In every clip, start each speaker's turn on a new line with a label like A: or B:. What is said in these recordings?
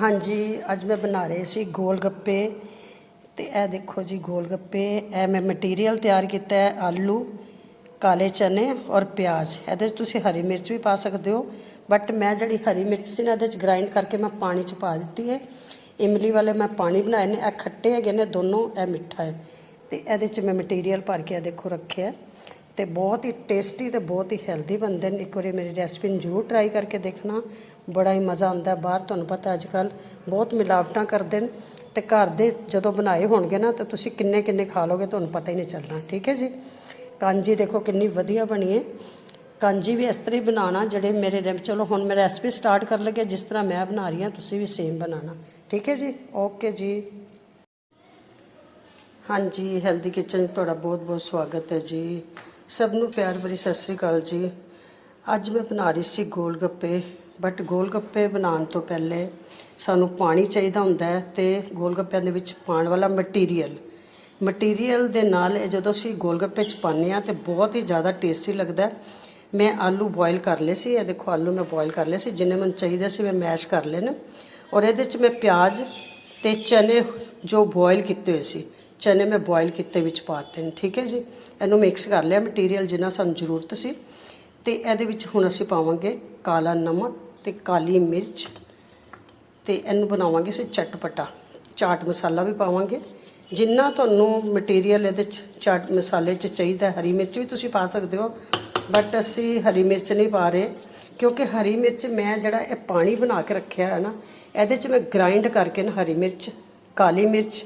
A: ਹਾਂਜੀ, ਅੱਜ ਮੈਂ ਬਣਾ ਰਹੇ ਸੀ ਗੋਲ ਗੱਪੇ। ਤੇ ਇਹ ਦੇਖੋ ਜੀ ਗੋਲ ਗੱਪੇ। ਇਹ ਮੈਂ ਮਟੀਰੀਅਲ ਤਿਆਰ ਕੀਤਾ ਹੈ, ਆਲੂ, ਕਾਲੇ ਚਨੇ ਔਰ ਪਿਆਜ਼। ਇਹਦੇ 'ਚ ਤੁਸੀਂ ਹਰੀ ਮਿਰਚ ਵੀ ਪਾ ਸਕਦੇ ਹੋ। ਬਟ ਮੈਂ ਜਿਹੜੀ ਹਰੀ ਮਿਰਚ ਸੀ ਨਾ, ਇਹਦੇ 'ਚ ਗ੍ਰਾਈਂਡ ਕਰਕੇ ਮੈਂ ਪਾਣੀ 'ਚ ਪਾ ਦਿੱਤੀ ਹੈ। ਇਮਲੀ ਵਾਲੇ ਮੈਂ ਪਾਣੀ ਬਣਾਏ ਨੇ, ਇਹ ਖੱਟੇ ਹੈਗੇ ਨੇ, ਦੋਨੋਂ ਇਹ ਮਿੱਠਾ ਹੈ। ਤੇ ਇਹਦੇ 'ਚ ਮੈਂ ਮਟੀਰੀਅਲ ਭਰ ਕੇ ਇਹ ਦੇਖੋ ਰੱਖਿਆ ਤੇ ਬਹੁਤ ਹੀ ਟੇਸਟੀ ਤੇ ਬਹੁਤ ਹੀ ਹੈਲਦੀ ਬਣਦੇ ਨੇ। ਇੱਕ ਵਾਰੀ ਮੇਰੀ ਰੈਸਪੀ ਨੂੰ ਜ਼ਰੂਰ ਟਰਾਈ ਕਰਕੇ ਦੇਖਣਾ। ਬੜਾ ਹੀ ਮਜ਼ਾ ਆਉਂਦਾ ਬਾਹਰ, ਤੁਹਾਨੂੰ ਪਤਾ ਅੱਜ ਕੱਲ ਬਹੁਤ ਮਿਲਾਵਟਾਂ ਕਰਦੇ ਨੇ ਤੇ ਘਰ ਦੇ ਜਦੋਂ ਬਣਾਏ ਹੋਣਗੇ ਨਾ, ਤਾਂ ਤੁਸੀਂ ਕਿੰਨੇ ਕਿੰਨੇ ਖਾ ਲੋਗੇ ਤੁਹਾਨੂੰ ਪਤਾ ਹੀ ਨਹੀਂ ਚੱਲਣਾ। ਠੀਕ ਹੈ ਜੀ? ਕਾਂਜੀ ਦੇਖੋ ਕਿੰਨੀ ਵਧੀਆ ਬਣੀ ਹੈ। ਕਾਂਜੀ ਵੀ ਇਸ ਤਰ੍ਹਾਂ ਹੀ ਬਣਾਉਣਾ, ਜਿਹੜੇ ਮੇਰੇ ਚਲੋ ਹੁਣ ਮੈਂ ਰੈਸਪੀ ਸਟਾਰਟ ਕਰ ਲੱਗੇ ਜਿਸ ਤਰ੍ਹਾਂ ਮੈਂ ਬਣਾ ਰਹੀ ਹਾਂ, ਤੁਸੀਂ ਵੀ ਸੇਮ ਬਣਾਉਣਾ। ਠੀਕ ਹੈ ਜੀ? ਓਕੇ ਜੀ। ਹਾਂਜੀ ਹੈਲਦੀ ਕਿਚਨ 'ਚ ਤੁਹਾਡਾ ਬਹੁਤ-ਬਹੁਤ ਸਵਾਗਤ ਹੈ ਜੀ। ਸਭ ਨੂੰ ਪਿਆਰ ਭਰੀ ਸਤਿ ਸ੍ਰੀ ਅਕਾਲ ਜੀ। ਅੱਜ ਮੈਂ ਬਣਾ ਰਹੀ ਸੀ ਗੋਲ ਗੱਪੇ ਬਟ ਗੋਲ ਗੱਪੇ ਬਣਾਉਣ ਤੋਂ ਪਹਿਲੇ ਸਾਨੂੰ ਪਾਣੀ ਚਾਹੀਦਾ ਹੁੰਦਾ ਹੈ ਤੇ ਗੋਲ ਗੱਪਿਆਂ ਦੇ ਵਿੱਚ ਪਾਉਣ ਵਾਲਾ ਮਟੀਰੀਅਲ ਮਟੀਰੀਅਲ ਦੇ ਨਾਲ ਇਹ ਜਦੋਂ ਅਸੀਂ ਗੋਲ ਗੱਪੇ ਚ ਪਾਉਂਦੇ ਆ ਤੇ ਬਹੁਤ ਹੀ ਜ਼ਿਆਦਾ ਟੇਸਟੀ ਲੱਗਦਾ ਮੈਂ ਆਲੂ ਬੋਇਲ ਕਰ ਲਏ ਸੀ, ਇਹ ਦੇਖੋ ਆਲੂ ਮੈਂ ਬੋਇਲ ਕਰ ਲਏ ਸੀ, ਜਿੰਨੇ ਮੈਨੂੰ ਚਾਹੀਦੇ ਸੀ ਮੈਂ ਮੈਸ਼ ਕਰ ਲਏ ਔਰ ਇਹਦੇ ਚ ਮੈਂ ਪਿਆਜ਼ ਤੇ ਚਨੇ ਜੋ ਬੋਇਲ ਕੀਤੇ ਹੋਏ ਸੀ। ਚਨੇ ਮੈਂ ਬੋਇਲ ਕੀਤੇ ਵਿੱਚ ਪਾਤੇ ਨੇ, ਠੀਕ ਹੈ ਜੀ? ਇਹਨੂੰ ਮਿਕਸ ਕਰ ਲਿਆ ਮਟੀਰੀਅਲ ਜਿੰਨਾ ਸਾਨੂੰ ਜ਼ਰੂਰਤ ਸੀ। ਤੇ ਇਹਦੇ ਵਿੱਚ ਹੁਣ ਅਸੀਂ ਪਾਵਾਂਗੇ ਕਾਲਾ ਨਮਕ ਤੇ ਕਾਲੀ ਮਿਰਚ ਤੇ ਇਹਨੂੰ ਬਣਾਵਾਂਗੇ ਅਸੀਂ ਚਟਪਟਾ। ਚਾਟ ਮਸਾਲਾ ਵੀ ਪਾਵਾਂਗੇ। ਜਿੰਨਾ ਤੁਹਾਨੂੰ ਮਟੀਰੀਅਲ ਇਹਦੇ ਚ ਚਾਟ ਮਸਾਲੇ ਚ ਚਾਹੀਦਾ, ਹਰੀ ਮਿਰਚ ਵੀ ਤੁਸੀਂ ਪਾ ਸਕਦੇ ਹੋ ਬਟ ਅਸੀਂ ਹਰੀ ਮਿਰਚ ਨਹੀਂ ਪਾ ਰਹੇ, ਕਿਉਂਕਿ ਹਰੀ ਮਿਰਚ ਮੈਂ ਜਿਹੜਾ ਇਹ ਪਾਣੀ ਬਣਾ ਕੇ ਰੱਖਿਆ ਹੈ ਨਾ, ਇਹਦੇ ਚ ਮੈਂ ਗ੍ਰਾਈਂਡ ਕਰਕੇ ਨਾ ਹਰੀ ਮਿਰਚ, ਕਾਲੀ ਮਿਰਚ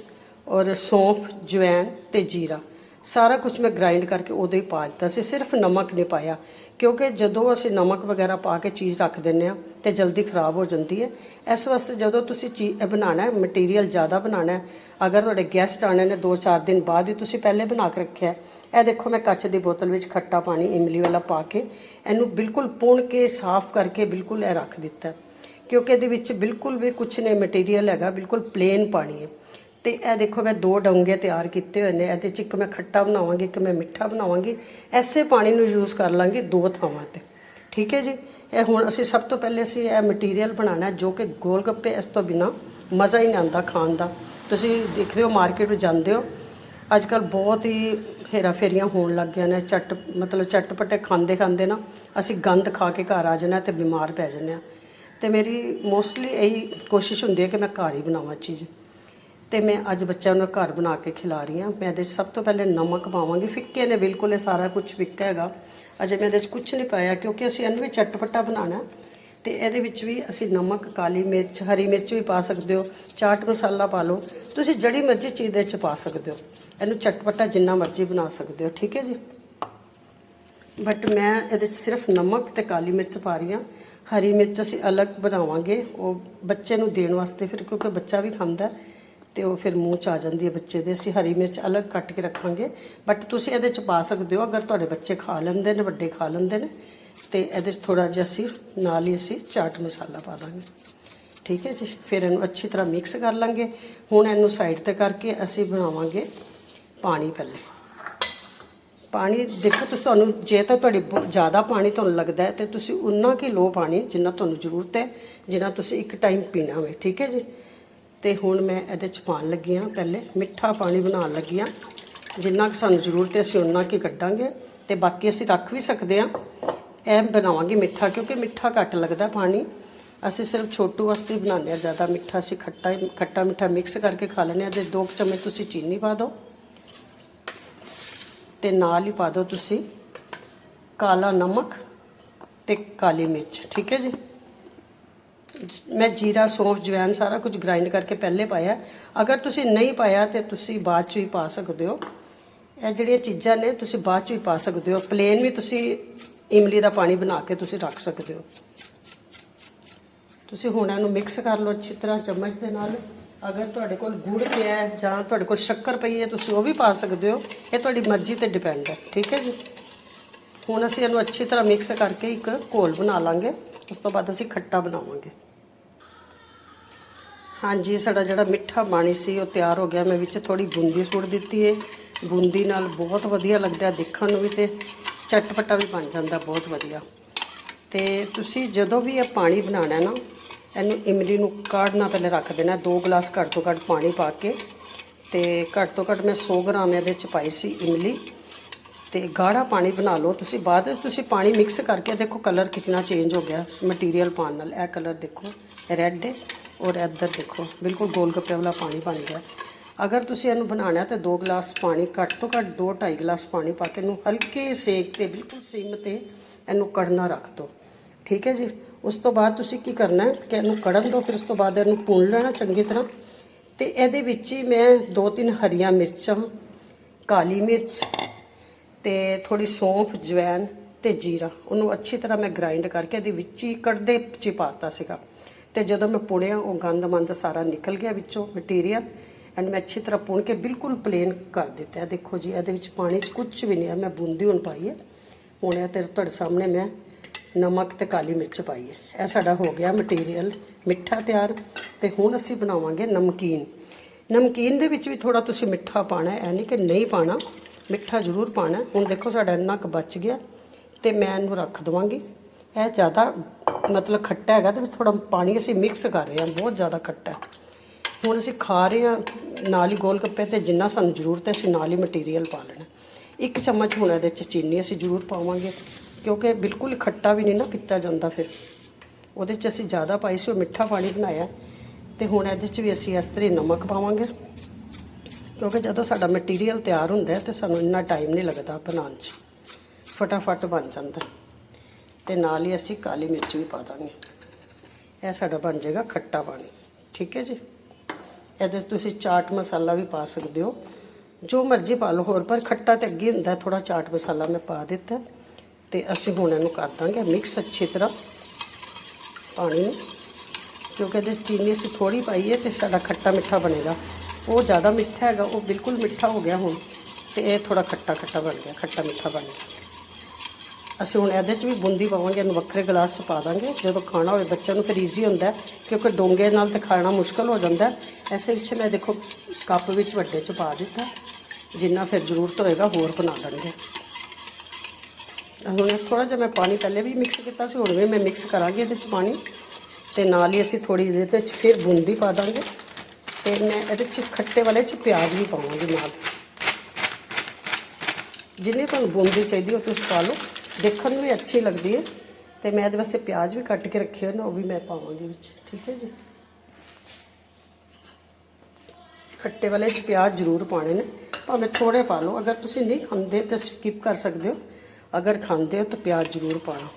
A: ਔਰ ਸੌਂਫ ਜਵੈਨ ਤੇ ਜੀਰਾ। ਸਾਰਾ ਕੁਝ ਮੈਂ ਗ੍ਰਾਈਂਡ ਕਰਕੇ ਉਦੋਂ ਹੀ ਪਾ ਦਿੱਤਾ ਸੀ। ਸਿਰਫ ਨਮਕ ਨਹੀਂ ਪਾਇਆ। ਕਿਉਂਕਿ ਜਦੋਂ ਅਸੀਂ ਨਮਕ ਵਗੈਰਾ ਪਾ ਕੇ ਚੀਜ਼ ਰੱਖ ਦਿੰਨੇ ਆ ਤੇ ਜਲਦੀ ਖਰਾਬ ਹੋ ਜਾਂਦੀ ਹੈ। ਇਸ ਵਾਸਤੇ ਜਦੋਂ ਤੁਸੀਂ ਚੀਜ਼ ਬਣਾਉਣਾ ਹੈ ਮਟੀਰੀਅਲ ਜ਼ਿਆਦਾ ਬਣਾਉਣਾ ਹੈ, ਅਗਰ ਤੁਹਾਡੇ ਗੈਸਟ ਆਣੇ ਨੇ 2-4 ਦਿਨ ਬਾਅਦ ਹੀ ਤੁਸੀਂ ਪਹਿਲੇ ਬਣਾ ਕੇ ਰੱਖਿਆ ਇਹ ਦੇਖੋ ਮੈਂ ਕੱਚ ਦੀ ਬੋਤਲ ਵਿੱਚ ਖੱਟਾ ਪਾਣੀ ਇਮਲੀ ਵਾਲਾ ਪਾ ਕੇ ਇਹਨੂੰ ਬਿਲਕੁਲ ਪੁਣ ਕੇ, ਸਾਫ਼ ਕਰਕੇ ਬਿਲਕੁਲ ਇਹ ਰੱਖ ਦਿੱਤਾ ਕਿਉਂਕਿ ਇਹਦੇ ਵਿੱਚ ਬਿਲਕੁਲ ਵੀ ਕੁਝ ਨਹੀਂ ਮਟੀਰੀਅਲ ਹੈਗਾ, ਬਿਲਕੁਲ ਪਲੇਨ ਪਾਣੀ ਹੈ। ਤੇ ਇਹ ਦੇਖੋ ਮੈਂ ਦੋ ਡੋਂਗੇ ਤਿਆਰ ਕੀਤੇ ਹੋਏ ਨੇ, ਇਹਦੇ ਚ ਇੱਕ ਮੈਂ ਖੱਟਾ ਬਣਾਵਾਂਗੀ, ਇੱਕ ਮੈਂ ਮਿੱਠਾ ਬਣਾਵਾਂਗੀ। ਐਸੇ ਪਾਣੀ ਨੂੰ ਯੂਜ਼ ਕਰ ਲਾਂਗੇ ਦੋ ਥਾਵਾਂ ਤੇ। ਠੀਕ ਹੈ ਜੀ? ਇਹ ਹੁਣ ਅਸੀਂ ਸਭ ਤੋਂ ਪਹਿਲੇ ਅਸੀਂ ਇਹ ਮਟੀਰੀਅਲ ਬਣਾਉਣਾ ਜੋ ਕਿ ਗੋਲ ਗੱਪੇ ਇਸ ਤੋਂ ਬਿਨਾ ਮਜ਼ਾ ਹੀ ਨਹੀਂ ਆਉਂਦਾ ਖਾਣ ਦਾ। ਤੁਸੀਂ ਦੇਖਦੇ ਹੋ ਮਾਰਕੀਟ ਵਿੱਚ ਜਾਂਦੇ ਹੋ ਅੱਜ ਕੱਲ ਬਹੁਤ ਹੀ ਹੇਰਾ ਫੇਰੀਆਂ ਹੋਣ ਲੱਗ ਗਿਆ ਨੇ, ਚੱਟ ਮਤਲਬ ਚਟਪਟੇ ਖਾਂਦੇ ਖਾਂਦੇ ਨਾ ਅਸੀਂ ਗੰਦ ਖਾ ਕੇ ਘਰ ਆ ਜਾਣਾ ਤੇ ਬਿਮਾਰ ਪੈ ਜਾਂਦੇ ਆ ਤੇ ਮੇਰੀ ਮੋਸਟਲੀ ਇਹੀ ਕੋਸ਼ਿਸ਼ ਹੁੰਦੀ ਹੈ ਕਿ ਮੈਂ ਘਰ ਹੀ ਬਣਾਵਾਂ ਚੀਜ਼। ਤੇ ਮੈਂ ਅੱਜ ਬੱਚਿਆਂ ਨੂੰ ਘਰ ਬਣਾ ਕੇ ਖਿਲਾ ਰਹੀ ਹਾਂ। ਮੈਂ ਇਹਦੇ 'ਚ ਸਭ ਤੋਂ ਪਹਿਲੇ ਨਮਕ ਪਾਵਾਂਗੀ। ਫਿੱਕੇ ਨੇ ਬਿਲਕੁਲ ਇਹ ਸਾਰਾ ਕੁਝ ਫਿੱਕਾ ਹੈਗਾ। ਅਜੇ ਮੈਂ ਇਹਦੇ 'ਚ ਕੁਝ ਨਹੀਂ ਪਾਇਆ ਕਿਉਂਕਿ ਅਸੀਂ ਇਹਨੂੰ ਵੀ ਚਟਪਟਾ ਬਣਾਉਣਾ ਹੈ। ਤੇ ਇਹਦੇ ਵਿੱਚ ਵੀ ਅਸੀਂ ਨਮਕ, ਕਾਲੀ ਮਿਰਚ, ਹਰੀ ਮਿਰਚ ਵੀ ਪਾ ਸਕਦੇ ਹੋ। ਚਾਟ ਮਸਾਲਾ ਪਾ ਲਓ। ਤੁਸੀਂ ਜਿਹੜੀ ਮਰਜ਼ੀ ਚੀਜ਼ ਦੇ 'ਚ ਪਾ ਸਕਦੇ ਹੋ। ਇਹਨੂੰ ਚਟਪਟਾ ਜਿੰਨਾ ਮਰਜ਼ੀ ਬਣਾ ਸਕਦੇ ਹੋ। ਠੀਕ ਹੈ ਜੀ? ਬਟ ਮੈਂ ਇਹਦੇ 'ਚ ਸਿਰਫ ਨਮਕ ਤੇ ਕਾਲੀ ਮਿਰਚ ਪਾ ਰਹੀ ਹਾਂ। ਹਰੀ ਮਿਰਚ ਅਸੀਂ ਅਲੱਗ ਬਣਾਵਾਂਗੇ। ਉਹ ਬੱਚੇ ਨੂੰ ਦੇਣ ਵਾਸਤੇ ਫਿਰ ਕਿਉਂਕਿ ਬੱਚਾ ਵੀ ਖਾਂਦਾ ਹੈ। ਤੇ ਉਹ ਫਿਰ ਮੂੰਹ ਚ ਆ ਜਾਂਦੀ ਹੈ ਬੱਚੇ ਦੇ। ਅਸੀਂ ਹਰੀ ਮਿਰਚ ਅਲੱਗ ਕੱਟ ਕੇ ਰੱਖਾਂਗੇ। ਬਟ ਤੁਸੀਂ ਇਹਦੇ 'ਚ ਪਾ ਸਕਦੇ ਹੋ। ਅਗਰ ਤੁਹਾਡੇ ਬੱਚੇ ਖਾ ਲੈਂਦੇ ਨੇ, ਵੱਡੇ ਖਾ ਲੈਂਦੇ ਨੇ, ਤੇ ਇਹਦੇ 'ਚ ਥੋੜਾ ਜਿਹਾ ਅਸੀਂ ਨਾਲ ਹੀ ਅਸੀਂ ਚਾਟ ਮਸਾਲਾ ਪਾ ਦਾਂਗੇ। ਠੀਕ ਹੈ ਜੀ? ਫਿਰ ਇਹਨੂੰ ਅੱਛੀ ਤਰ੍ਹਾਂ ਮਿਕਸ ਕਰ ਲਾਂਗੇ। ਹੁਣ ਇਹਨੂੰ ਸਾਈਡ ਤੇ ਕਰਕੇ ਅਸੀਂ ਬਣਾਵਾਂਗੇ ਪਾਣੀ ਪਹਿਲੇ। ਪਾਣੀ ਦੇਖੋ, ਤੁਸੀਂ ਤੁਹਾਨੂੰ ਜੇ ਤਾਂ ਤੁਹਾਡੀ ਬਹੁਤ ਜ਼ਿਆਦਾ ਪਾਣੀ ਤੁਹਾਨੂੰ ਲੱਗਦਾ ਹੈ, ਤੇ ਤੁਸੀਂ ਉਨਾ ਕੀ ਲੋ ਪਾਣੀ ਜਿੰਨਾ ਤੁਹਾਨੂੰ ਜ਼ਰੂਰਤ ਹੈ, ਜਿੰਨਾ ਤੁਸੀਂ ਇੱਕ ਟਾਈਮ ਪੀਣਾ ਹੋਵੇ ਠੀਕ ਹੈ ਜੀ? ਤੇ ਹੁਣ ਮੈਂ ਇਹਦੇ ਚ ਪਾਣ ਲੱਗੀ ਹਾਂ ਪਹਿਲੇ ਮਿੱਠਾ ਪਾਣੀ ਬਣਾਉਣ ਲੱਗੀ ਹਾਂ। ਜਿੰਨਾ ਕਿ ਸਾਨੂੰ ਜ਼ਰੂਰਤ ਹੈ ਅਸੀਂ ਉਨਾ ਕੀ ਕੱਢਾਂਗੇ ਤੇ ਬਾਕੀ ਅਸੀਂ ਰੱਖ ਵੀ ਸਕਦੇ ਹਾਂ। ਇਹ ਬਣਾਵਾਂਗੇ ਮਿੱਠਾ ਕਿਉਂਕਿ ਮਿੱਠਾ ਘੱਟ ਲੱਗਦਾ ਪਾਣੀ। ਅਸੀਂ ਸਿਰਫ ਛੋਟੂ ਵਾਸਤੇ ਹੀ ਬਣਾਉਂਦੇ ਹਾਂ, ਜ਼ਿਆਦਾ ਮਿੱਠਾ ਅਸੀਂ ਖੱਟਾ ਖੱਟਾ ਮਿੱਠਾ ਮਿਕਸ ਕਰਕੇ ਖਾ ਲੈਂਦੇ ਹਾਂ। ਤੇ ਦੋ ਕੁ ਚਮਚ ਤੁਸੀਂ ਚੀਨੀ ਪਾ ਦਿਓ ਤੇ ਨਾਲ ਹੀ ਪਾ ਦਿਓ ਤੁਸੀਂ ਕਾਲਾ ਨਮਕ ਤੇ ਕਾਲੀ ਮਿਰਚ, ਠੀਕ ਹੈ ਜੀ? ਮੈਂ ਜੀਰਾ, ਸੌਂਫ ਜਵੈਨ ਸਾਰਾ ਕੁਝ ਗ੍ਰਾਈਂਡ ਕਰਕੇ ਪਹਿਲੇ ਪਾਇਆ। ਅਗਰ ਤੁਸੀਂ ਨਹੀਂ ਪਾਇਆ ਤੇ ਤੁਸੀਂ ਬਾਅਦ ਚ ਵੀ ਪਾ ਸਕਦੇ ਹੋ। ਇਹ ਜਿਹੜੀਆਂ ਚੀਜ਼ਾਂ ਨੇ, ਤੁਸੀਂ ਬਾਅਦ ਚ ਵੀ ਪਾ ਸਕਦੇ ਹੋ। ਪਲੇਨ ਵੀ ਤੁਸੀਂ ਇਮਲੀ ਦਾ ਪਾਣੀ ਬਣਾ ਕੇ ਤੁਸੀਂ ਰੱਖ ਸਕਦੇ ਹੋ। ਤੁਸੀਂ ਹੁਣ ਇਹਨੂੰ ਮਿਕਸ ਕਰ ਲਓ ਅੱਛੀ ਤਰ੍ਹਾਂ ਚਮਚ ਦੇ ਨਾਲ। ਅਗਰ ਤੁਹਾਡੇ ਕੋਲ ਗੁੜ ਪਿਆ ਹੈ ਜਾਂ ਤੁਹਾਡੇ ਕੋਲ ਸ਼ੱਕਰ ਪਈ ਹੈ, ਤੁਸੀਂ ਉਹ ਵੀ ਪਾ ਸਕਦੇ ਹੋ। ਇਹ ਤੁਹਾਡੀ ਮਰਜ਼ੀ ਤੇ ਡਿਪੈਂਡ ਹੈ, ਠੀਕ ਹੈ ਜੀ? ਹੁਣ ਅਸੀਂ ਇਹਨੂੰ ਅੱਛੀ ਤਰ੍ਹਾਂ ਮਿਕਸ ਕਰਕੇ ਇੱਕ ਘੋਲ ਬਣਾ ਲਾਂਗੇ। ਉਸ ਤੋਂ ਬਾਅਦ ਅਸੀਂ ਖੱਟਾ ਬਣਾਵਾਂਗੇ। ਹਾਂਜੀ, ਸਾਡਾ ਜਿਹੜਾ ਮਿੱਠਾ ਪਾਣੀ ਸੀ, ਉਹ ਤਿਆਰ ਹੋ ਗਿਆ। ਮੈਂ ਵਿੱਚ ਥੋੜੀ ਬੂੰਦੀ ਸੁੱਟ ਦਿੱਤੀ ਏ। ਬੂੰਦੀ ਨਾਲ ਬਹੁਤ ਵਧੀਆ ਲੱਗਦਾ ਦੇਖਣ ਨੂੰ ਵੀ ਤੇ ਚਟਪਟਾ ਵੀ ਬਣ ਜਾਂਦਾ, ਬਹੁਤ ਵਧੀਆ। ਤੇ ਤੁਸੀਂ ਜਦੋਂ ਵੀ ਇਹ ਪਾਣੀ ਬਣਾਉਣਾ ਨਾ, ਇਹਨੂੰ ਇਮਲੀ ਨੂੰ ਕਾੜਨਾ ਪਹਿਲੇ ਰੱਖ ਦੇਣਾ, ਦੋ ਗਲਾਸ ਘੱਟ ਤੋਂ ਘੱਟ ਪਾਣੀ ਪਾ ਕੇ। ਤੇ ਘੱਟ ਤੋਂ ਘੱਟ ਮੈਂ 100 ਗ੍ਰਾਮ ਇਹਦੇ ਚ ਪਾਈ ਸੀ ਇਮਲੀ। ਤੇ ਗਾੜਾ ਪਾਣੀ ਬਣਾ ਲਓ ਤੁਸੀਂ। ਬਾਅਦ ਵਿੱਚ ਤੁਸੀਂ ਪਾਣੀ ਮਿਕਸ ਕਰਕੇ, ਦੇਖੋ ਕਲਰ ਕਿੰਨਾ ਚੇਂਜ ਹੋ ਗਿਆ ਮਟੀਰੀਅਲ ਪਾਉਣ ਨਾਲ। ਇਹ ਕਲਰ ਦੇਖੋ ਰੈੱਡ ਹੈ ਔਰ ਇੱਧਰ ਦੇਖੋ, ਬਿਲਕੁਲ ਗੋਲ ਗੱਪੇ ਵਾਲਾ ਪਾਣੀ ਬਣ ਗਿਆ। ਅਗਰ ਤੁਸੀਂ ਇਹਨੂੰ ਬਣਾਉਣਾ ਤਾਂ 2 ਗਲਾਸ ਪਾਣੀ, ਘੱਟ ਤੋਂ ਘੱਟ 2 2.5 ਗਲਾਸ ਪਾਣੀ ਪਾ ਕੇ ਇਹਨੂੰ ਹਲਕੇ ਸੇਕ ਤੇ ਬਿਲਕੁਲ ਸਿਮ ਤੇ ਇਹਨੂੰ ਕੜਨਾ ਰੱਖ ਦਿਓ ਠੀਕ ਹੈ ਜੀ? ਉਸ ਤੋਂ ਬਾਅਦ ਤੁਸੀਂ ਕੀ ਕਰਨਾ ਹੈ ਕਿ ਇਹਨੂੰ ਕੜਨ ਦਿਓ ਫਿਰ ਉਸ ਤੋਂ ਬਾਅਦ ਇਹਨੂੰ ਭੁੰਨ ਲੈਣਾ ਚੰਗੀ ਤਰ੍ਹਾਂ। ਤੇ ਇਹਦੇ ਵਿੱਚ ਹੀ ਮੈਂ ਦੋ ਤਿੰਨ ਹਰੀਆਂ ਮਿਰਚਾਂ, ਕਾਲੀ ਮਿਰਚ ਤੇ ਥੋੜੀ ਸੌਂਫ ਜਵੈਨ ਤੇ ਜੀਰਾ। ਉਹਨੂੰ ਅੱਛੀ ਤਰ੍ਹਾਂ ਮੈਂ ਗ੍ਰਾਈਂਡ ਕਰਕੇ ਇਹਦੇ ਵਿੱਚ ਹੀ ਕੜਦੇ ਚ ਹੀ ਪਾਤਾ ਸੀਗਾ। ਤੇ ਜਦੋਂ ਮੈਂ ਪੁਣਿਆ, ਉਹ ਗੰਦ ਮੰਦ ਸਾਰਾ ਨਿਕਲ ਗਿਆ ਵਿੱਚੋਂ ਮਟੀਰੀਅਲ ਇਹਨੂੰ ਮੈਂ ਅੱਛੀ ਤਰ੍ਹਾਂ ਪੁਣ ਕੇ ਬਿਲਕੁਲ ਪਲੇਨ ਕਰ ਦਿੱਤਾ। ਦੇਖੋ ਜੀ, ਇਹਦੇ ਵਿੱਚ ਪਾਣੀ 'ਚ ਕੁਝ ਵੀ ਨਹੀਂ ਹੈ ਮੈਂ ਬੂੰਦੀ ਹੁਣ ਪਾਈ ਹੈ। ਹੁਣ ਇਹ ਤੇ ਤੁਹਾਡੇ ਸਾਹਮਣੇ ਮੈਂ ਨਮਕ ਤੇ ਕਾਲੀ ਮਿਰਚ ਪਾਈ ਹੈ। ਇਹ ਸਾਡਾ ਹੋ ਗਿਆ ਮਟੀਰੀਅਲ ਮਿੱਠਾ ਤਿਆਰ, ਤੇ ਹੁਣ ਅਸੀਂ ਬਣਾਵਾਂਗੇ ਨਮਕੀਨ। ਨਮਕੀਨ ਦੇ ਵਿੱਚ ਵੀ ਥੋੜਾ ਤੁਸੀਂ ਮਿੱਠਾ ਪਾਣਾ ਹੈ ਇਹ ਨਹੀਂ ਕਿ ਨਹੀਂ ਪਾਣਾ, ਮਿੱਠਾ ਜ਼ਰੂਰ ਪਾਣਾ। ਹੁਣ ਦੇਖੋ ਸਾਡਾ ਇੰਨਾ ਕੁ ਬਚ ਗਿਆ, ਤੇ ਮੈਂ ਇਹਨੂੰ ਰੱਖ ਦਵਾਂਗੀ। ਇਹ ਜ਼ਿਆਦਾ ਮਤਲਬ ਖੱਟਾ ਹੈਗਾ ਤੇ ਵਿੱਚ ਥੋੜਾ ਪਾਣੀ ਅਸੀਂ ਮਿਕਸ ਕਰ ਰਹੇ ਹਾਂ, ਬਹੁਤ ਜ਼ਿਆਦਾ ਖੱਟਾ ਹੁਣ ਅਸੀਂ ਖਾ ਰਹੇ ਹਾਂ ਨਾਲ ਹੀ ਗੋਲ ਗੱਪੇ ਤੇ ਜਿੰਨਾ ਸਾਨੂੰ ਜ਼ਰੂਰਤ ਹੈ, ਅਸੀਂ ਨਾਲ ਹੀ ਮਟੀਰੀਅਲ ਪਾ ਲੈਣਾ ਇੱਕ ਚਮਚ ਹੁਣ ਇਹਦੇ ਚ ਚੀਨੀ ਅਸੀਂ ਜ਼ਰੂਰ ਪਾਵਾਂਗੇ, ਕਿਉਂਕਿ ਬਿਲਕੁਲ ਖੱਟਾ ਵੀ ਨਹੀਂ ਨਾ ਪੀਤਾ ਜਾਂਦਾ ਫਿਰ। ਉਹਦੇ ਚ ਅਸੀਂ ਜ਼ਿਆਦਾ ਪਾਈ ਸੀ, ਉਹ ਮਿੱਠਾ ਪਾਣੀ ਬਣਾਇਆ ਤੇ ਹੁਣ ਇਹਦੇ ਚ ਵੀ ਅਸੀਂ ਇਸ ਤਰ੍ਹਾਂ ਹੀ ਨਮਕ ਪਾਵਾਂਗੇ, ਕਿਉਂਕਿ ਜਦੋਂ ਸਾਡਾ ਮਟੀਰੀਅਲ ਤਿਆਰ ਹੁੰਦਾ ਹੈ ਤੇ ਸਾਨੂੰ ਇੰਨਾ ਟਾਈਮ ਨਹੀਂ ਲੱਗਦਾ ਬਣਾਉਣ 'ਚ। ਫਟਾਫਟ ਬਣ ਜਾਂਦਾ ਤੇ ਨਾਲ ਹੀ ਅਸੀਂ ਕਾਲੀ ਮਿਰਚ ਵੀ ਪਾ ਦਾਂਗੇ। ਇਹ ਸਾਡਾ ਬਣ ਜਾਏਗਾ ਖੱਟਾ ਪਾਣੀ। ਠੀਕ ਹੈ ਜੀ? ਇਹਦੇ 'ਚ ਤੁਸੀਂ ਚਾਟ ਮਸਾਲਾ ਵੀ ਪਾ ਸਕਦੇ ਹੋ। ਜੋ ਮਰਜ਼ੀ ਪਾ ਲਓ ਹੋਰ, ਪਰ ਖੱਟਾ ਤੇ ਅੱਗੇ ਹੁੰਦਾ ਥੋੜਾ ਚਾਟ ਮਸਾਲਾ ਮੈਂ ਪਾ ਦਿੱਤਾ। ਤੇ ਅਸੀਂ ਹੁਣ ਇਹਨੂੰ ਕਰ ਦਾਂਗੇ ਮਿਕਸ ਅੱਛੀ ਤਰ੍ਹਾਂ ਪਾਣੀ ਨੂੰ। ਕਿਉਂਕਿ ਇਹਦੇ 'ਚ ਚੀਨੀ ਅਸੀਂ ਥੋੜੀ ਪਾਈ ਹੈ ਤੇ ਸਾਡਾ ਖੱਟਾ ਮਿੱਠਾ ਬਣੇਗਾ। ਉਹ ਜ਼ਿਆਦਾ ਮਿੱਠਾ ਹੈਗਾ, ਉਹ ਬਿਲਕੁਲ ਮਿੱਠਾ ਹੋ ਗਿਆ ਹੁਣ। ਤੇ ਇਹ ਥੋੜਾ ਖੱਟਾ ਖੱਟਾ ਬਣ ਗਿਆ, ਖੱਟਾ ਮਿੱਠਾ ਬਣ ਗਿਆ। ਅਸੀਂ ਹੁਣ ਇਹਦੇ 'ਚ ਵੀ ਬੂੰਦੀ ਪਾਵਾਂਗੇ, ਇਹਨੂੰ ਵੱਖਰੇ ਗਲਾਸ 'ਚ ਪਾ ਦਾਂਗੇ। ਜਦੋਂ ਖਾਣਾ ਹੋਵੇ, ਬੱਚਿਆਂ ਨੂੰ ਫਿਰ ਈਜ਼ੀ ਹੁੰਦਾ ਕਿਉਂਕਿ ਡੋਂਗੇ ਨਾਲ ਤੇ ਖਾਣਾ ਮੁਸ਼ਕਲ ਹੋ ਜਾਂਦਾ ਹੈ। ਐਸੇ ਵਿੱਚ ਮੈਂ ਦੇਖੋ, ਕੱਪ ਵਿੱਚ ਵੱਡੇ 'ਚ ਪਾ ਦਿੱਤਾ। ਜਿੰਨਾ ਫਿਰ ਜ਼ਰੂਰਤ ਹੋਏਗਾ, ਹੋਰ ਬਣਾ ਲੈਣਗੇ ਹੁਣ ਥੋੜਾ ਜਿਹਾ ਮੈਂ ਪਾਣੀ ਪਹਿਲੇ ਵੀ ਮਿਕਸ ਕੀਤਾ ਸੀ, ਹੁਣ ਵੀ ਮੈਂ ਮਿਕਸ ਕਰਾਂਗੀ ਇਹਦੇ 'ਚ ਪਾਣੀ। ਤੇ ਨਾਲ ਹੀ ਅਸੀਂ ਥੋੜੀ ਇਹਦੇ 'ਚ ਫਿਰ ਬੂੰਦੀ ਪਾ ਦਾਂਗੇ। ਤੇ ਮੈਂ ਇਹਦੇ 'ਚ ਖੱਟੇ ਵਾਲੇ 'ਚ ਪਿਆਜ਼ ਵੀ ਪਾਵਾਂਗੀ ਨਾਲ। ਜਿੰਨੀ ਤੁਹਾਨੂੰ ਬੂੰਦੀ ਚਾਹੀਦੀ, ਉਹ ਤੁਸੀਂ ਪਾ ਲਓ। ਦੇਖਣ ਨੂੰ ਵੀ ਅੱਛੀ ਲੱਗਦੀ ਹੈ ਤੇ ਮੈਂ ਇਹਦੇ ਵਾਸਤੇ ਪਿਆਜ਼ ਵੀ ਕੱਟ ਕੇ ਰੱਖੇ ਹੋਏ ਨੇ, ਉਹ ਵੀ ਮੈਂ ਪਾਵਾਂਗੀ ਵਿੱਚ, ਠੀਕ ਹੈ ਜੀ। ਖੱਟੇ ਵਾਲੇ ਚ ਪਿਆਜ਼ ਜ਼ਰੂਰ ਪਾਣੇ ਨੇ, ਭਾਵੇਂ ਥੋੜੇ ਪਾ ਲਓ, ਅਗਰ ਤੁਸੀਂ ਨਹੀਂ ਖਾਂਦੇ ਤਾਂ ਸਕਿਪ ਕਰ ਸਕਦੇ ਹੋ, ਅਗਰ ਖਾਂਦੇ ਹੋ ਤਾਂ ਪਿਆਜ਼ ਜ਼ਰੂਰ ਪਾਣਾ,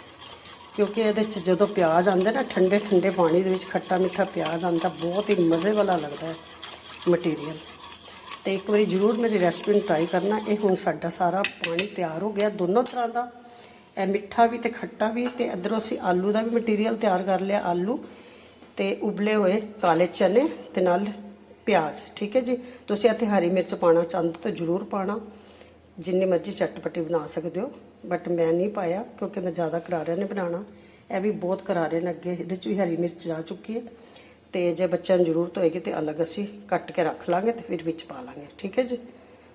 A: ਕਿਉਂਕਿ ਇਹਦੇ ਚ ਜਦੋਂ ਪਿਆਜ਼ ਆਉਂਦੇ ਨਾ, ਠੰਡੇ ਠੰਡੇ ਪਾਣੀ ਦੇ ਵਿੱਚ ਖੱਟਾ ਮਿੱਠਾ ਪਿਆਜ਼ ਆਉਂਦਾ, ਬਹੁਤ ਹੀ ਮਜ਼ੇ ਵਾਲਾ ਲੱਗਦਾ ਹੈ ਮਟੀਰੀਅਲ ਤੇ ਇੱਕ ਵਾਰੀ ਜ਼ਰੂਰ ਮੇਰੀ ਰੈਸਪੀ ਨੂੰ ਟਰਾਈ ਕਰਨਾ, ਇਹ ਹੁਣ ਸਾਡਾ ਸਾਰਾ ਪਾਣੀ ਤਿਆਰ ਹੋ ਗਿਆ, ਦੋਨੋਂ ਤਰ੍ਹਾਂ ਦਾ ਇਹ ਮਿੱਠਾ ਵੀ ਤੇ ਖੱਟਾ ਵੀ ਤੇ ਇੱਧਰੋਂ ਅਸੀਂ ਆਲੂ ਦਾ ਵੀ ਮਟੀਰੀਅਲ ਤਿਆਰ ਕਰ ਲਿਆ, ਆਲੂ ਤੇ ਉਬਲੇ ਹੋਏ ਕਾਲੇ ਚਨੇ ਤੇ ਨਾਲ ਪਿਆਜ਼, ਠੀਕ ਹੈ ਜੀ? ਤੁਸੀਂ ਇੱਥੇ ਹਰੀ ਮਿਰਚ ਪਾਣਾ ਚਾਹੁੰਦੇ ਤਾਂ ਜ਼ਰੂਰ ਪਾਣਾ ਜਿੰਨੀ ਮਰਜ਼ੀ ਚਟਪਟੀ ਬਣਾ ਸਕਦੇ ਹੋ ਬਟ ਮੈਂ ਨਹੀਂ ਪਾਇਆ ਕਿਉਂਕਿ ਮੈਂ ਜ਼ਿਆਦਾ ਕਰਾਰੇ ਨੇ ਬਣਾਉਣਾ। ਇਹ ਵੀ ਬਹੁਤ ਕਰਾਰੇ ਨੇ ਅੱਗੇ, ਇਹਦੇ 'ਚ ਵੀ ਹਰੀ ਮਿਰਚ ਜਾ ਚੁੱਕੀ ਹੈ ਤੇ ਜੇ ਬੱਚਿਆਂ ਨੂੰ ਜ਼ਰੂਰਤ ਹੋਏਗੀ ਤੇ ਅਲੱਗ ਅਸੀਂ ਕੱਟ ਕੇ ਰੱਖ ਲਾਂਗੇ ਤੇ ਫਿਰ ਵਿੱਚ ਪਾ ਲਾਂਗੇ, ਠੀਕ ਹੈ ਜੀ?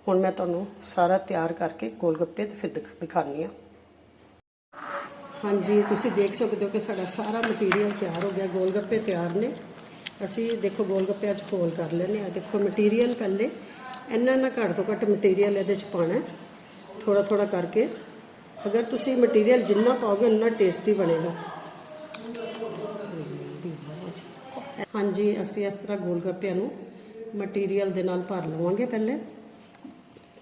A: ਹੁਣ ਮੈਂ ਤੁਹਾਨੂੰ ਸਾਰਾ ਤਿਆਰ ਕਰਕੇ ਗੋਲ ਗੱਪੇ ਤੇ ਫਿਰ ਦਿਖ- ਦਿਖਾਉਂਦੀ ਹਾਂ। ਹਾਂਜੀ, ਤੁਸੀਂ ਦੇਖ ਸਕਦੇ ਹੋ ਕਿ ਸਾਡਾ ਸਾਰਾ ਮਟੀਰੀਅਲ ਤਿਆਰ ਹੋ ਗਿਆ। ਗੋਲ ਗੱਪੇ ਤਿਆਰ ਨੇ। ਅਸੀਂ ਦੇਖੋ ਗੋਲ ਗੱਪੇ ਅੱਜ ਫੋਲ ਕਰ ਲੈਨੇ ਆ ਦੇਖੋ ਮਟੀਰੀਅਲ ਪਹਿਲੇ ਇੰਨਾ ਨਾ ਘੱਟ ਤੋਂ ਘੱਟ ਮਟੀਰੀਅਲ ਇਹਦੇ ਚ ਪਾਣਾ ਥੋੜਾ ਥੋੜਾ ਕਰਕੇ। ਅਗਰ ਤੁਸੀਂ ਮਟੀਰੀਅਲ ਜਿੰਨਾ ਪਾਓਗੇ, ਉਨਾ ਟੇਸਟੀ ਬਣੇਗਾ। ਹਾਂਜੀ, ਅਸੀਂ ਇਸ ਤਰ੍ਹਾਂ ਗੋਲ ਗੱਪਿਆਂ ਨੂੰ ਮਟੀਰੀਅਲ ਦੇ ਨਾਲ ਭਰ ਲਵਾਂਗੇ ਪਹਿਲੇ।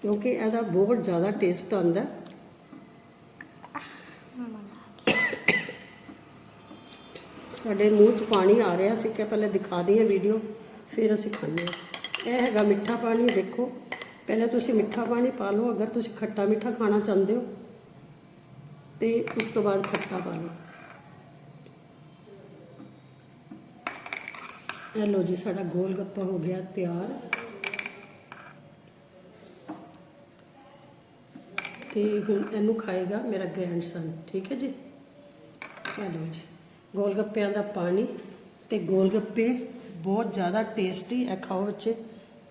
A: ਕਿਉਂਕਿ ਇਹਦਾ ਬਹੁਤ ਜ਼ਿਆਦਾ ਟੇਸਟ ਆਉਂਦਾ ਸਾਡੇ ਮੂੰਹ 'ਚ ਪਾਣੀ ਆ ਰਿਹਾ ਸੀ ਕਿ ਪਹਿਲੇ ਦਿਖਾ ਦਈਏ ਵੀਡੀਓ ਫਿਰ ਅਸੀਂ ਖਾਂਦੇ ਹਾਂ। ਇਹ ਹੈਗਾ ਮਿੱਠਾ ਪਾਣੀ, ਦੇਖੋ। ਪਹਿਲਾਂ ਤੁਸੀਂ ਮਿੱਠਾ ਪਾਣੀ ਪਾ ਲਓ, ਅਗਰ ਤੁਸੀਂ ਖੱਟਾ ਮਿੱਠਾ ਖਾਣਾ ਚਾਹੁੰਦੇ ਹੋ, ਤੇ ਉਸ ਤੋਂ ਬਾਅਦ ਖੱਟਾ ਪਾ ਲਓ। ਇਹ ਲੋ ਜੀ, ਸਾਡਾ ਗੋਲ ਗੱਪਾ ਹੋ ਗਿਆ ਤਿਆਰ। ਤੇ ਹੁਣ ਇਹਨੂੰ ਖਾਏਗਾ ਮੇਰਾ ਗ੍ਰੈਂਡਸਨ ਠੀਕ ਹੈ ਜੀ? ਇਹ ਲਓ ਜੀ। ਗੋਲ ਗੱਪਿਆਂ ਦਾ ਪਾਣੀ ਤੇ ਗੋਲ ਗੱਪੇ ਬਹੁਤ ਜ਼ਿਆਦਾ ਟੇਸਟੀ ਹੈ, ਖਾਓ ਬੱਚੇ।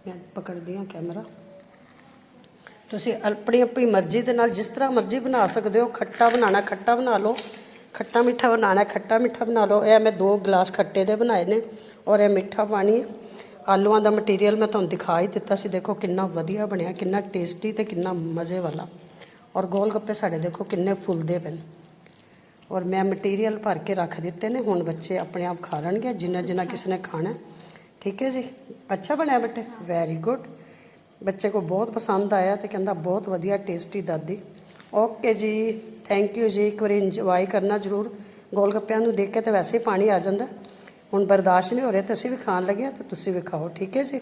A: ਮੈਂ ਪਕੜਦੀ ਹਾਂ ਕੈਮਰਾ। ਤੁਸੀਂ ਆਪਣੀ ਆਪਣੀ ਮਰਜ਼ੀ ਦੇ ਨਾਲ ਜਿਸ ਤਰ੍ਹਾਂ ਮਰਜ਼ੀ ਬਣਾ ਸਕਦੇ ਹੋ। ਖੱਟਾ ਬਣਾਉਣਾ, ਖੱਟਾ ਬਣਾ ਲਓ। ਖੱਟਾ ਮਿੱਠਾ ਬਣਾਉਣਾ, ਖੱਟਾ ਮਿੱਠਾ ਬਣਾ ਲਓ। ਇਹ ਮੈਂ ਦੋ ਗਲਾਸ ਖੱਟੇ ਦੇ ਬਣਾਏ ਨੇ ਔਰ ਇਹ ਮਿੱਠਾ ਪਾਣੀ ਹੈ। ਆਲੂਆਂ ਦਾ ਮਟੀਰੀਅਲ ਮੈਂ ਤੁਹਾਨੂੰ ਦਿਖਾ ਹੀ ਦਿੱਤਾ ਸੀ। ਦੇਖੋ ਕਿੰਨਾ ਵਧੀਆ ਬਣਿਆ, ਕਿੰਨਾ ਟੇਸਟੀ ਤੇ ਕਿੰਨਾ ਮਜ਼ੇ ਵਾਲਾ। ਔਰ ਗੋਲ ਗੱਪੇ ਸਾਡੇ ਦੇਖੋ ਕਿੰਨੇ ਫੁੱਲਦੇ ਪਏ ਨੇ। ਔਰ ਮੈਂ ਮਟੀਰੀਅਲ ਭਰ ਕੇ ਰੱਖ ਦਿੱਤੇ ਨੇ ਹੁਣ ਬੱਚੇ ਆਪਣੇ ਆਪ ਖਾ ਲੈਣਗੇ ਜਿੰਨਾ ਜਿੰਨਾ ਕਿਸੇ ਨੇ ਖਾਣਾ। ਠੀਕ ਹੈ ਜੀ? ਅੱਛਾ ਬਣਿਆ ਬੇਟੇ? ਵੈਰੀ ਗੁੱਡ ਬੱਚੇ ਕੋ ਬਹੁਤ ਪਸੰਦ ਆਇਆ ਤੇ ਕਹਿੰਦਾ ਬਹੁਤ ਵਧੀਆ ਟੇਸਟੀ ਦਾਦੀ। ਓਕੇ ਜੀ ਥੈਂਕ ਯੂ ਜੀ ਇੱਕ ਵਾਰੀ ਇੰਜੋਏ ਕਰਨਾ ਜ਼ਰੂਰ। ਗੋਲ ਗੱਪਿਆਂ ਨੂੰ ਦੇਖ ਕੇ ਤੇ ਵੈਸੇ ਪਾਣੀ ਆ ਜਾਂਦਾ। ਹੁਣ ਬਰਦਾਸ਼ਤ ਨਹੀਂ ਹੋ ਰਿਹਾ ਤੇ ਅਸੀਂ ਵੀ ਖਾਣ ਲੱਗੇ ਤੇ ਤੁਸੀਂ ਵੀ ਖਾਓ। ਠੀਕ ਹੈ ਜੀ?